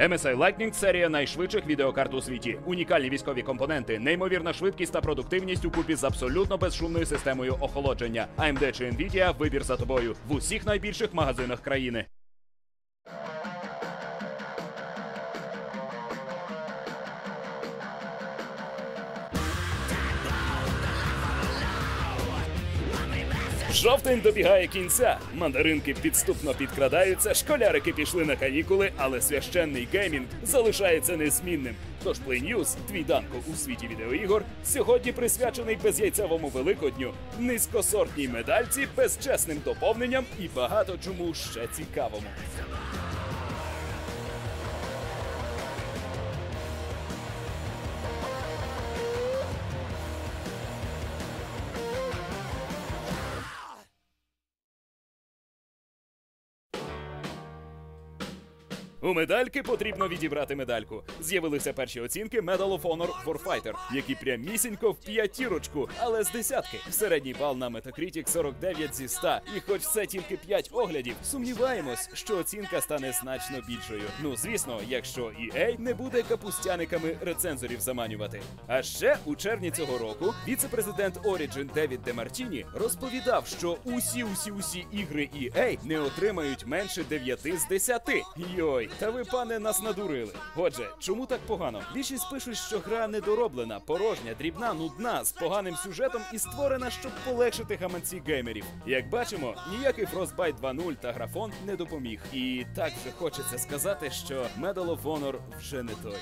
MSI Lightning – серія найшвидших відеокарт у світі. Унікальні військові компоненти, неймовірна швидкість та продуктивність у купі з абсолютно безшумною системою охолодження. AMD чи Nvidia – вибір за тобою в усіх найбільших магазинах країни. Жовтень добігає кінця. Мандаринки підступно підкрадаються, школярики пішли на канікули, але священний геймінг залишається незмінним. Тож Play News, твій данко у світі відеоігор, сьогодні присвячений безяйцевому великодню, низькосортній медальці, безчесним доповненням і багато чому ще цікавому. У медальки потрібно відібрати медальку. З'явилися перші оцінки Medal of Honor Warfighter, які прямісінько в п'ятірочку, але з десятки. Середній бал на Metacritic 49 зі 100. І хоч це тільки 5 оглядів, сумніваємось, що оцінка стане значно більшою. Ну звісно, якщо EA не буде капустяниками рецензорів заманювати. А ще у червні цього року віце-президент Origin Девід Демартіні розповідав, що усі усі усі ігри EA не отримають менше 9 з 10. Йой, та ви, пане, нас надурили. Отже, чому так погано? Більшість пишуть, що гра недороблена, порожня, дрібна, нудна, з поганим сюжетом і створена, щоб полегшити гаманці геймерів. Як бачимо, ніякий Frostbite 2.0 та графон не допоміг. І так же хочеться сказати, що Medal of Honor вже не той.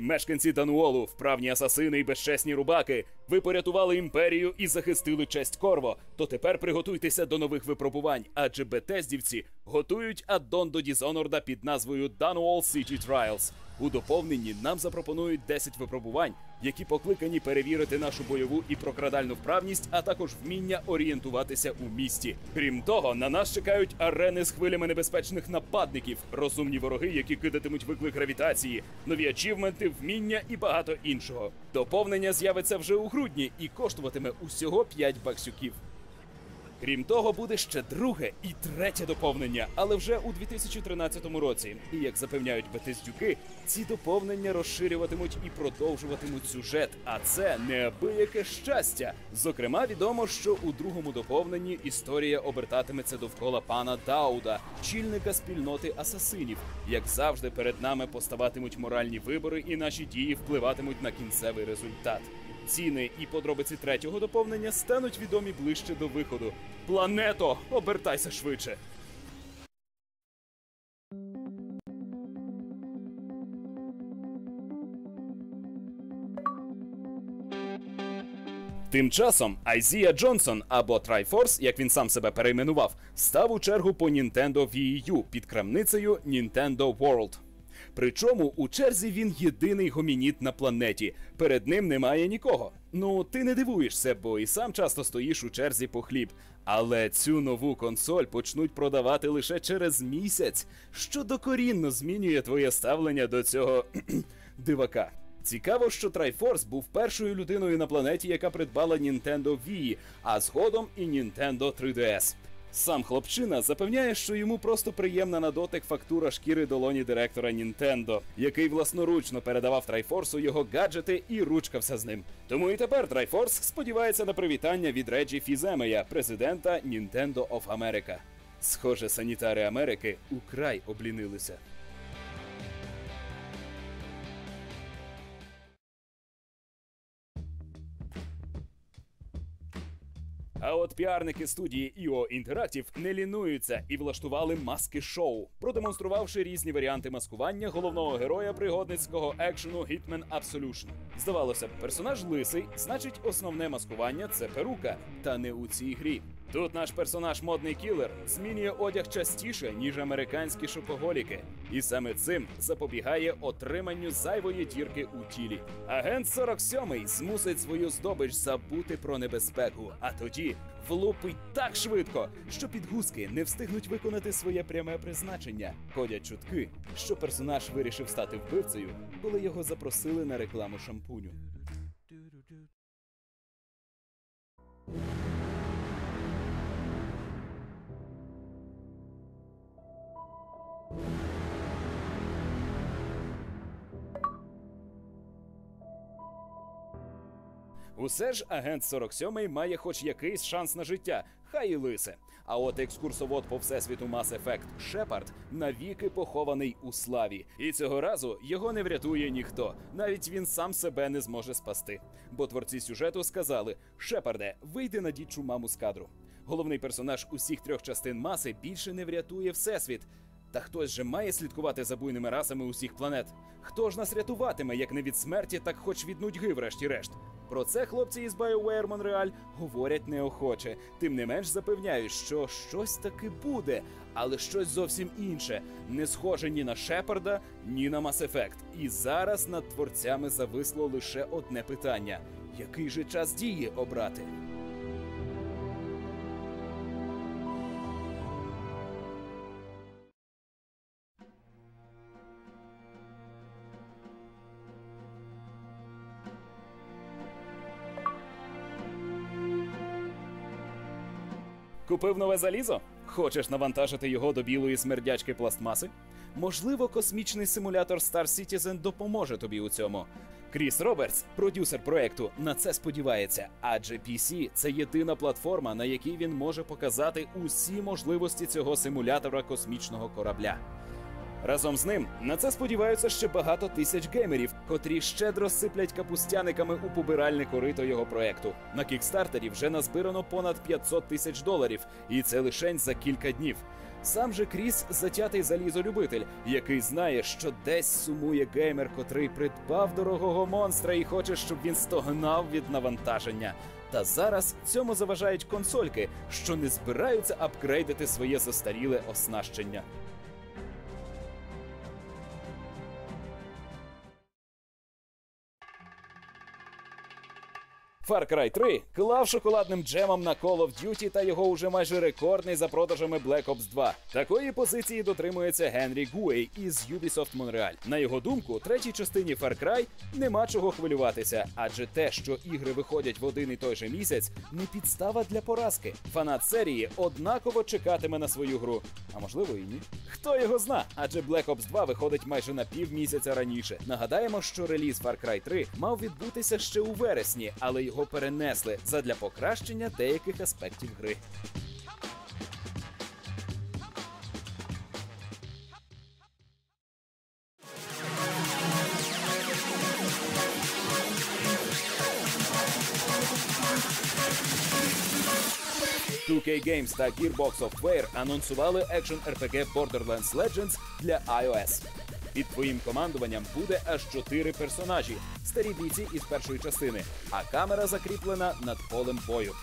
Мешканці Дануолу, вправні асасини і безчесні рубаки. Ви порятували імперію і захистили честь Корво. То тепер приготуйтеся до нових випробувань, адже бетездівці готують аддон до Дізонорда під назвою Дануол City Trials. У доповненні нам запропонують 10 випробувань, які покликані перевірити нашу бойову і прокрадальну вправність, а також вміння орієнтуватися у місті. Крім того, на нас чекають арени з хвилями небезпечних нападників, розумні вороги, які кидатимуть виклик гравітації, нові ачівменти, вміння і багато іншого. Доповнення з'явиться вже у грудні і коштуватиме усього 5 баксюків. Крім того, буде ще друге і третє доповнення, але вже у 2013 році. І як запевняють бетездюки, ці доповнення розширюватимуть і продовжуватимуть сюжет. А це неабияке щастя. Зокрема, відомо, що у другому доповненні історія обертатиметься довкола пана Дауда, чільника спільноти асасинів. Як завжди, перед нами поставатимуть моральні вибори, і наші дії впливатимуть на кінцевий результат. Ціни і подробиці третього доповнення стануть відомі ближче до виходу. Плането, обертайся швидше. Тим часом Айзія Джонсон або Triforce, як він сам себе перейменував, став у чергу по Nintendo Wii U під крамницею Nintendo World. Причому у черзі він єдиний гомініт на планеті. Перед ним немає нікого. Ну, ти не дивуєшся, бо і сам часто стоїш у черзі по хліб. Але цю нову консоль почнуть продавати лише через місяць, що докорінно змінює твоє ставлення до цього дивака. Цікаво, що Triforce був першою людиною на планеті, яка придбала Nintendo Wii, а згодом і Nintendo 3DS. Сам хлопчина запевняє, що йому просто приємна на дотик фактура шкіри долоні директора Нінтендо, який власноручно передавав Трайфорсу його гаджети і ручкався з ним. Тому і тепер Трайфорс сподівається на привітання від Реджі Фіземея, президента Nintendo of America. Схоже, санітари Америки украй облінилися. А от піарники студії IO Interactive не лінуються і влаштували маски шоу, продемонструвавши різні варіанти маскування головного героя пригодницького екшену Hitman Absolution. Здавалося б, персонаж лисий, значить, основне маскування це перука, та не у цій грі. Тут наш персонаж модний кілер змінює одяг частіше, ніж американські шопоголіки, і саме цим запобігає отриманню зайвої дірки у тілі. Агент 47 змусить свою здобич забути про небезпеку, а тоді влупить так швидко, що підгузки не встигнуть виконати своє пряме призначення. Ходять чутки, що персонаж вирішив стати вбивцею, коли його запросили на рекламу шампуню. Усе ж агент 47 має хоч якийсь шанс на життя, хай і лисе. А от екскурсовод по всесвіту Mass Effect Шепард навіки похований у славі. І цього разу його не врятує ніхто. Навіть він сам себе не зможе спасти. Бо творці сюжету сказали: Шепарде, вийди на дідчу маму з кадру. Головний персонаж усіх трьох частин маси більше не врятує всесвіт. Та хтось же має слідкувати за буйними расами усіх планет. Хто ж нас рятуватиме, як не від смерті, так хоч від нудьги, врешті-решт. Про це хлопці із BioWare Monreal говорять неохоче. Тим не менш запевняють, що щось таки буде, але щось зовсім інше, не схоже ні на Шепарда, ні на Mass Effect. І зараз над творцями зависло лише одне питання: який же час дії обрати? Купив нове залізо? Хочеш навантажити його до білої смердячки пластмаси? Можливо, космічний симулятор Star Citizen допоможе тобі у цьому. Кріс Робертс, продюсер проекту, на це сподівається, адже PC – це єдина платформа, на якій він може показати усі можливості цього симулятора космічного корабля. Разом з ним на це сподіваються ще багато тисяч геймерів, котрі щедро сиплять капустяниками у побиральне корито його проекту. На кікстартері вже назбирано понад 500 тисяч доларів, і це лишень за кілька днів. Сам же Кріс затятий залізолюбитель, який знає, що десь сумує геймер, котрий придбав дорогого монстра і хоче, щоб він стогнав від навантаження. Та зараз цьому заважають консольки, що не збираються апгрейдити своє застаріле оснащення. Far Cry 3 клав шоколадним джемом на Call of Duty та його уже майже рекордний за продажами Black Ops 2. Такої позиції дотримується Генрі Гуей із Ubisoft Montreal. На його думку, третій частині Far Cry нема чого хвилюватися, адже те, що ігри виходять в один і той же місяць, не підстава для поразки. Фанат серії однаково чекатиме на свою гру. А можливо і ні. Хто його зна? Адже Black Ops 2 виходить майже на півмісяця раніше. Нагадаємо, що реліз Far Cry 3 мав відбутися ще у вересні, але його перенесли задля покращення деяких аспектів гри. «2K Games та Gearbox Software анонсували екшн RPG Borderlands Legends для iOS. Під твоїм командуванням буде аж чотири персонажі, старі бійці із першої частини, а камера закріплена над полем бою.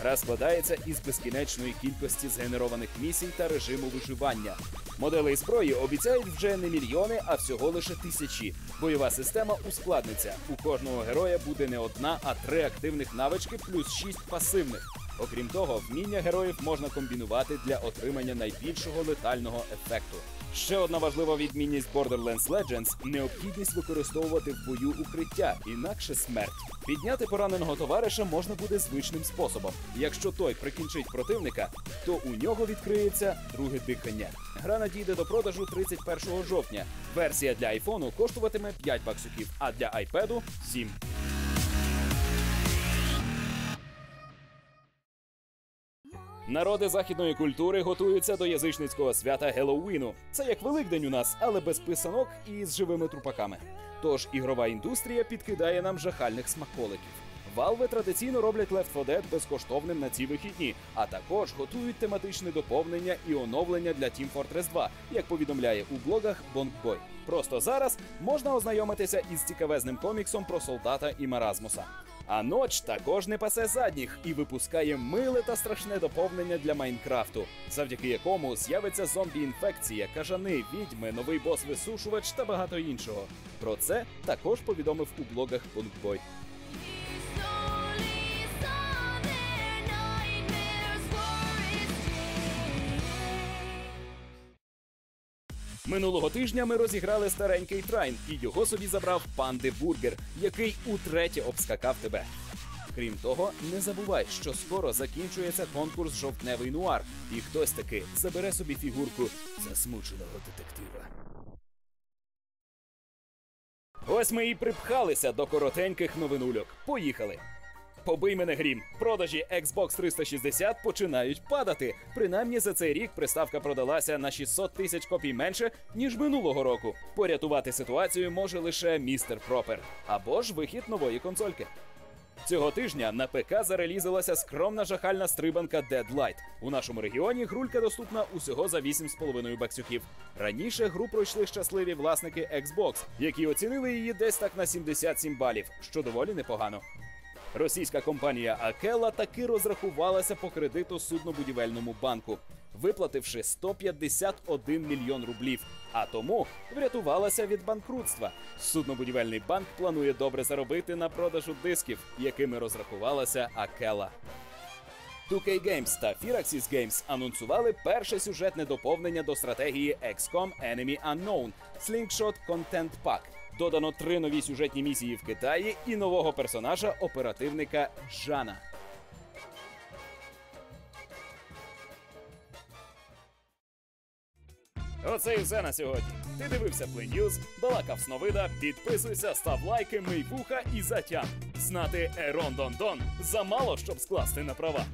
Гра складається із безкінечної кількості згенерованих місій та режиму виживання. Моделей зброї обіцяють вже не мільйони, а всього лише тисячі. Бойова система ускладниться. У кожного героя буде не одна, а три активних навички плюс шість пасивних. Окрім того, вміння героїв можна комбінувати для отримання найбільшого летального ефекту. Ще одна важлива відмінність Borderlands Legends – необхідність використовувати в бою укриття, інакше смерть. Підняти пораненого товариша можна буде звичним способом. Якщо той прикінчить противника, то у нього відкриється друге дихання. Гра надійде до продажу 31 жовтня. Версія для айфону коштуватиме 5 баксиків, а для айпеду 7. Народи західної культури готуються до язичницького свята Геловіну. Це як Великдень у нас, але без писанок і з живими трупаками. Тож ігрова індустрія підкидає нам жахальних смаколиків. Valve традиційно роблять Left 4 Dead безкоштовним на ці вихідні, а також готують тематичне доповнення і оновлення для Team Fortress 2, як повідомляє у блогах Бонгбой. Просто зараз можна ознайомитися із цікавезним коміксом про солдата і Маразмуса. А ноч також не пасе задніх і випускає миле та страшне доповнення для Майнкрафту, завдяки якому з'явиться зомбі-інфекція, кажани, відьми, новий бос-висушувач та багато іншого. Про це також повідомив у блогах Пунктбой. Минулого тижня ми розіграли старенький трайн, і його собі забрав панди бургер, який утретє обскакав тебе. Крім того, не забувай, що скоро закінчується конкурс жовтневий нуар, і хтось таки забере собі фігурку засмученого детектива. Ось ми і припхалися до коротеньких новинульок. Поїхали. Побий мене грім. Продажі Xbox 360 починають падати. Принаймні за цей рік приставка продалася на 600 тисяч копій менше, ніж минулого року. Порятувати ситуацію може лише містер Пропер або ж вихід нової консольки. Цього тижня на ПК зарелізилася скромна жахальна стрибанка Deadlight. У нашому регіоні грулька доступна усього за 8,5 баксюків. Раніше гру пройшли щасливі власники Xbox, які оцінили її десь так на 77 балів, що доволі непогано. Російська компанія Акела таки розрахувалася по кредиту суднобудівельному банку, виплативши 151 мільйон рублів. А тому врятувалася від банкрутства. Суднобудівельний банк планує добре заробити на продажу дисків, якими розрахувалася Акела. 2K Games та Firaxis Games анонсували перше сюжетне доповнення до стратегії XCOM Enemy Unknown Slingshot Content Pack. Додано три нові сюжетні місії в Китаї і нового персонажа оперативника Жана. Оце і все на сьогодні. Ти дивився News, балакав Сновида, підписуйся, став лайки, мий вуха і затям. Знати Ерон Дон Дон замало, щоб скласти на права.